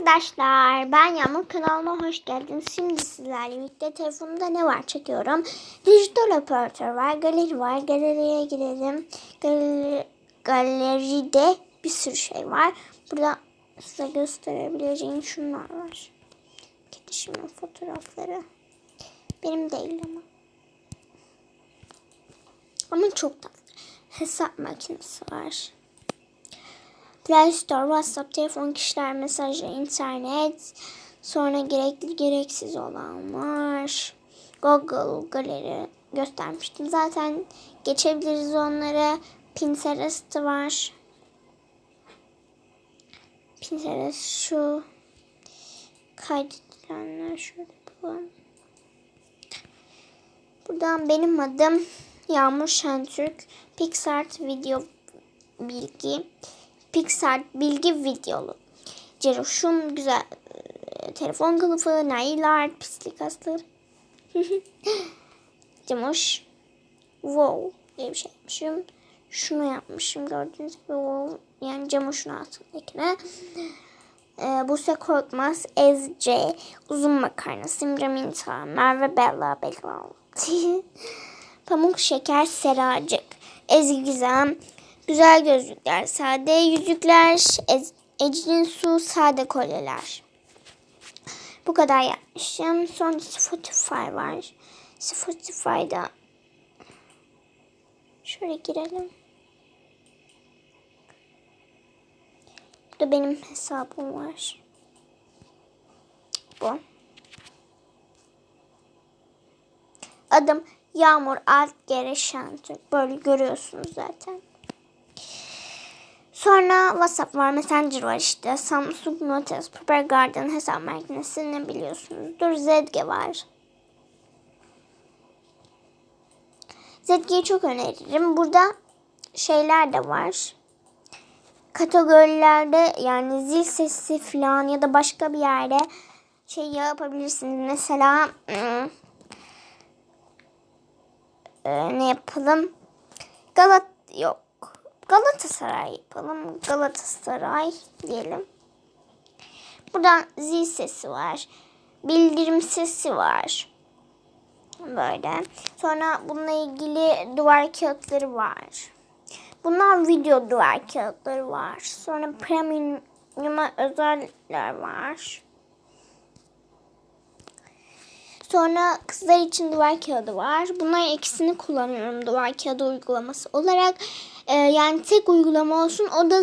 arkadaşlar. Ben Yağmur kanalıma hoş geldiniz. Şimdi sizlerle birlikte telefonumda ne var çekiyorum. Dijital operatör var, galeri var. Galeriye girelim. Galeri, galeride bir sürü şey var. Burada size gösterebileceğim şunlar var. Kedişimin fotoğrafları. Benim değil ama. Ama çok tatlı. Hesap makinesi var. Play Store, WhatsApp, telefon, kişiler mesajı, internet, sonra gerekli gereksiz olan var. Google, galeri göstermiştim. Zaten geçebiliriz onlara. Pinterest var. Pinterest şu kaydedilenler şöyle yapalım. Buradan benim adım Yağmur Şentürk. Pixart video bilgi. Pixar bilgi videolu. Ceroş'um güzel e, telefon kılıfı, nailar, pislik aslı. Cemoş. Wow diye bir şey yapmışım. Şunu yapmışım gördüğünüz gibi wow. Yani Cemoş'un altındakine. Ee, Buse Korkmaz, Ezce, Uzun Makarna, Simra Minta, Merve Bella, Bella. Pamuk Şeker, Seracık, Ezgi Gizem, Güzel gözlükler, sade yüzükler, ecrin su, sade kolyeler. Bu kadar yapmışım. Sonra Spotify var. Spotify'da şöyle girelim. Burada benim hesabım var. Bu. Adım Yağmur Alt Gere Şentürk. Böyle görüyorsunuz zaten. Sonra WhatsApp var, Messenger var işte. Samsung Notes, Paper Garden hesap makinesi ne biliyorsunuzdur. Zedge var. Zedge'yi çok öneririm. Burada şeyler de var. Kategorilerde yani zil sesi falan ya da başka bir yerde şey yapabilirsiniz. Mesela ıı, e, ne yapalım? Galat yok. Galatasaray yapalım. Galatasaray diyelim. Buradan zil sesi var. Bildirim sesi var. Böyle. Sonra bununla ilgili duvar kağıtları var. Bunlar video duvar kağıtları var. Sonra premium'a özeller var. Sonra kızlar için duvar kağıdı var. Bunlar ikisini kullanıyorum duvar kağıdı uygulaması olarak. Ee, yani tek uygulama olsun. O da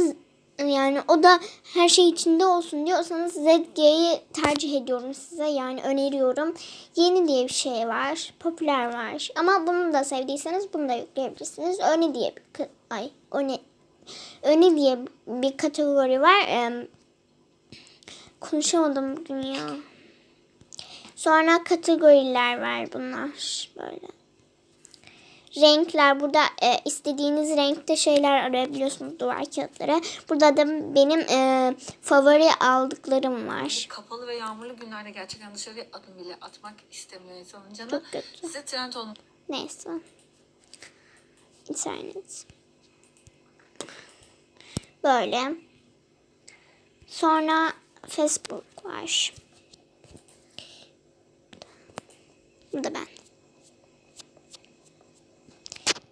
yani o da her şey içinde olsun diyorsanız ZG'yi tercih ediyorum size. Yani öneriyorum. Yeni diye bir şey var. Popüler var. Ama bunu da sevdiyseniz bunu da yükleyebilirsiniz. Öne diye bir ay öne öne diye bir kategori var. Ee, konuşamadım bugün ya. Sonra kategoriler var bunlar. Böyle. Renkler. Burada e, istediğiniz renkte şeyler arayabiliyorsunuz duvar kağıtları. Burada da benim e, favori aldıklarım var. Kapalı ve yağmurlu günlerde gerçekten dışarıya adım bile atmak istemiyor insanın canı. Çok kötü. Size trend olmak Neyse. İnternet. Böyle. Sonra Facebook var. Bu da ben.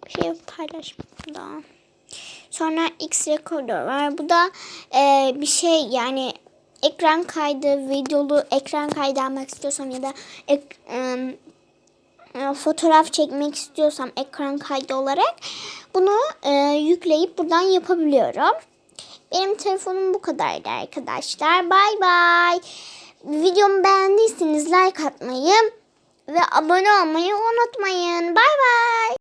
Bir şey paylaşmadım daha. Sonra X Recorder var. Bu da e, bir şey yani ekran kaydı, videolu ekran kaydı almak istiyorsam ya da ek, e, e, fotoğraf çekmek istiyorsam ekran kaydı olarak bunu e, yükleyip buradan yapabiliyorum. Benim telefonum bu kadardı arkadaşlar. Bay bay. Videomu beğendiyseniz like atmayı ve abone olmayı unutmayın. Bay bay.